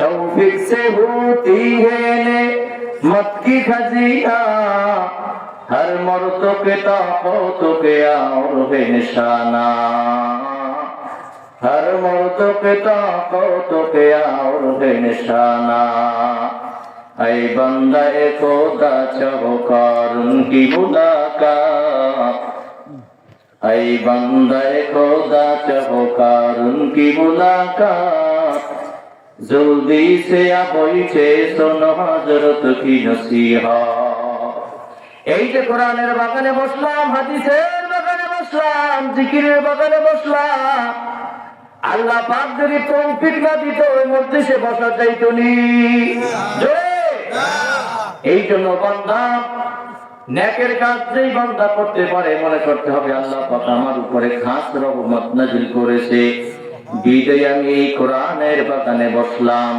तौफीक से होती है ने मत की खजिया हर मर्द के ताकत के और है निशाना हर मर्द के ताकत के और है निशाना ऐ बंदा खुदा चौकार उनकी मुलाकात ऐ बंदा खुदा चौकार उनकी मुलाकात जल्दी से আপইছে শোনো হযরত কি নসিহত এই যে কোরআনের বাগানে বসলাম হাদিসের বাগানে বসলাম জিকিরের বাগানে বসলাম আল্লাহ পাক যদি তৌফিক না দিত ওই মধ্যে সে বসা যাইতো নি জোরে। এই জন্য বান্দা ন্যাকের কাজ যেই বান্দা করতে পারে মনে করতে হবে আল্লাহ পাক আমার উপরে খাস রহমত নাজিল করেছে বিজয় আমি এই কোরআনের বাগানে বসলাম।